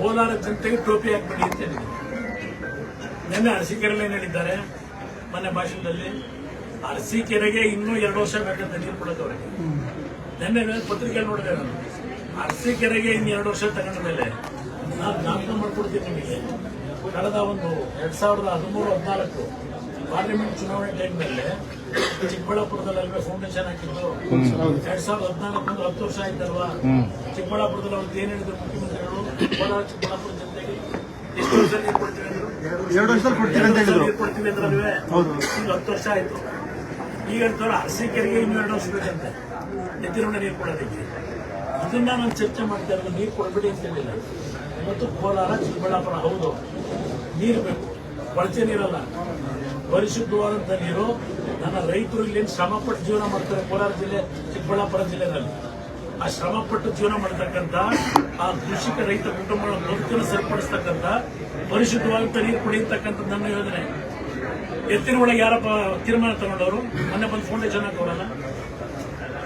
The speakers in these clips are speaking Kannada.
ಕೋಲಾರ ಜನತೆಗೆ ಟೋಪಿ ಹಾಕ್ಬಿಡಿ ಅಂತ ಹೇಳಿದ್ರು. ನಿನ್ನೆ ಅರಸೀಕೆರೆಯಲ್ಲಿ ಏನ್ ಹೇಳಿದ್ದಾರೆ ಮೊನ್ನೆ ಭಾಷಣದಲ್ಲಿ. ಅರಸೀಕೆರೆಗೆ ಇನ್ನೂ ಎರಡು ವರ್ಷ ಬೇಕಂತ ನೀರು ಕೊಡೋದವ್ರೆ ನಿನ್ನೆ ಪತ್ರಿಕೆ ನೋಡಿದೆ ನಾನು. ಅರಸೀಕೆರೆಗೆ ಇನ್ನು ಎರಡು ವರ್ಷ ತಗೊಂಡ ಮೇಲೆ ನಾನು ಜ್ಞಾಪಕ ಮಾಡ್ಕೊಡ್ತೀನಿ ನಿಮಗೆ. ಕಳೆದ ಒಂದು ಎರಡ್ ಸಾವಿರದ ಹದಿಮೂರು ಹದಿನಾಲ್ಕು ಪಾರ್ಲಿಮೆಂಟ್ ಚುನಾವಣೆ ಟೈಮ್ನಲ್ಲಿ ಚಿಕ್ಕಬಳ್ಳಾಪುರದಲ್ಲಿ ಅಲ್ವೇ ಫೌಂಡೇಶನ್ ಹಾಕಿದ್ದು ಎರಡ್ ಸಾವಿರದ ಹದಿನಾಲ್ಕು ಹತ್ತು ವರ್ಷ ಆಯ್ತಲ್ವಾ? ಚಿಕ್ಕಬಳ್ಳಾಪುರದಲ್ಲಿ ಅವ್ರದ್ದು ಏನ್ ಹೇಳಿದ್ರು ಮುಖ್ಯಮಂತ್ರಿಗಳು? ಕೋಲಾರ ಚಿಕ್ಕಬಳ್ಳಾಪುರ ಜನತೆಗೆ ಎಷ್ಟು ವರ್ಷ ನೀರು ಕೊಡ್ತೀವಿ ಅಂದ್ರು ಎರಡು ವರ್ಷದಲ್ಲಿ ಕೊಡ್ತೀವಿ ಅಂತ ಹೇಳಿದ್ರು. ನೀರು ಕೊಡ್ತೀವಿ ಅಂದ್ರೆ ಹೌದು. ಈಗ ಹತ್ತು ವರ್ಷ ಆಯ್ತು. ಈಗ ಹೇಳ್ತಾರೆ ಅರಸೀಕೆರೆಗೆ ಇನ್ನೂ ಎರಡು ವರ್ಷ ಬೇಕಂತೆ. ಎತ್ತಿರೋಣ ನೀರು ಕೊಡೋದಕ್ಕೆ. ಇದನ್ನ ನಾನು ಚರ್ಚೆ ಮಾಡ್ತಾ ಇರೋದು ನೀರು ಕೊಡಬೇಡಿ ಅಂತ ಹೇಳಿಲ್ಲ. ಇವತ್ತು ಕೋಲಾರ ಚಿಕ್ಕಬಳ್ಳಾಪುರ ಹೌದು. ನೀರು ಬೇಕು. ಕೊಳಚೆ ನೀರಲ್ಲ. ಪರಿಶುದ್ಧವಾದಂಥ ನೀರು. ನನ್ನ ರೈತರು ಇಲ್ಲಿ ಶ್ರಮಪಟ್ಟು ಜೀವನ ಮಾಡ್ತಾರೆ ಕೋಲಾರ ಜಿಲ್ಲೆ ಚಿಕ್ಕಬಳ್ಳಾಪುರ ಜಿಲ್ಲೆನಲ್ಲಿ. ಆ ಶ್ರಮಪಟ್ಟು ಜೀವನ ಮಾಡತಕ್ಕಂತ ಆ ಕೃಷಿಕ ರೈತ ಕುಟುಂಬಗಳ ಬದುಕನ್ನು ಸರಿಪಡಿಸ್ತಕ್ಕಂಥ, ಪರಿಶುದ್ಧವಾಗಿ ನೀರು ಪಡೆಯತಕ್ಕಂತ ನನ್ನ ಯೋಜನೆ. ಎತ್ತಿನ ಒಳಗೆ ಯಾರಪ್ಪ ತೀರ್ಮಾನ ತಗೊಂಡವರು, ಮೊನ್ನೆ ಬಂದು ಫೌಂಡೇಶನ್ ಹಾಕೋರಲ್ಲ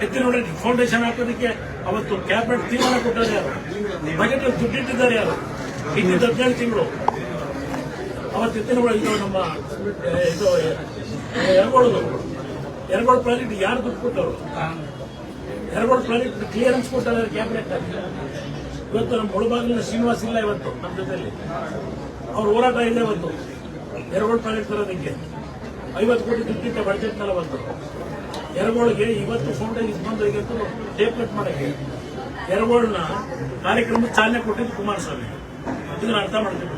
ಎತ್ತಿನ ಒಳಗೆ ಫೌಂಡೇಶನ್ ಹಾಕೋದಕ್ಕೆ ಅವತ್ತು ಕ್ಯಾಬಿನೆಟ್ ತೀರ್ಮಾನ ಕೊಟ್ಟರು ಯಾರು? ಬಜೆಟ್ ದುಡ್ಡಿಟ್ಟಿದ್ದಾರೆ ಯಾರು? ಇದ್ದಿದ್ದು ಹದಿನೇಳು ತಿಂಗಳು. ಅವತ್ತು ಎತ್ತಿನ ಒಳಗೆ ನಮ್ಮ, ಇದು, ಎರಗೋಳದು. ಎರಗೋಳ ಪ್ರಾಜೆಕ್ಟ್ ಯಾರು ದುಡ್ಡು ಕೊಟ್ಟವರು? ಎರಗೋಳ ಪ್ರಾಜೆಕ್ಟ್ ಕ್ಲಿಯರೆನ್ಸ್ ಕೊಟ್ಟಾರೆ ಕ್ಯಾಬಿನೆಟ್ ಇವತ್ತು ನಮ್ಮ ಮುಳಬಾಗಿಲಿನ ಶ್ರೀನಿವಾಸ್ ಇಲ್ಲ ಇವತ್ತು ನಮ್ಮ ಜೊತೆಯಲ್ಲಿ. ಅವ್ರು ಹೋರಾಟ ಇಲ್ಲ ಇವತ್ತು. ಎರಡು ಪ್ರಾಜೆಕ್ಟ್ ತರೋದಕ್ಕೆ ಐವತ್ತು ಕೋಟಿ ದುಡ್ಡಿಟ್ಟ ಬಡ್ಜೆಟ್ನಲ್ಲ ಬಂತು ಎರಗೋಳಿಗೆ ಇವತ್ತು ಫೌಂಡೇಶನ್ ಬಂದು ಇವತ್ತು ಟೇಪ್ ಕಟ್ ಮಾಡಕ್ಕೆ. ಎರಗೋಳನ್ನ ಕಾರ್ಯಕ್ರಮ ಚಾಲನೆ ಕೊಟ್ಟಿದ್ದು ಕುಮಾರಸ್ವಾಮಿ. ಇದನ್ನ ಅರ್ಥ ಮಾಡ್ಕೋಬೇಕು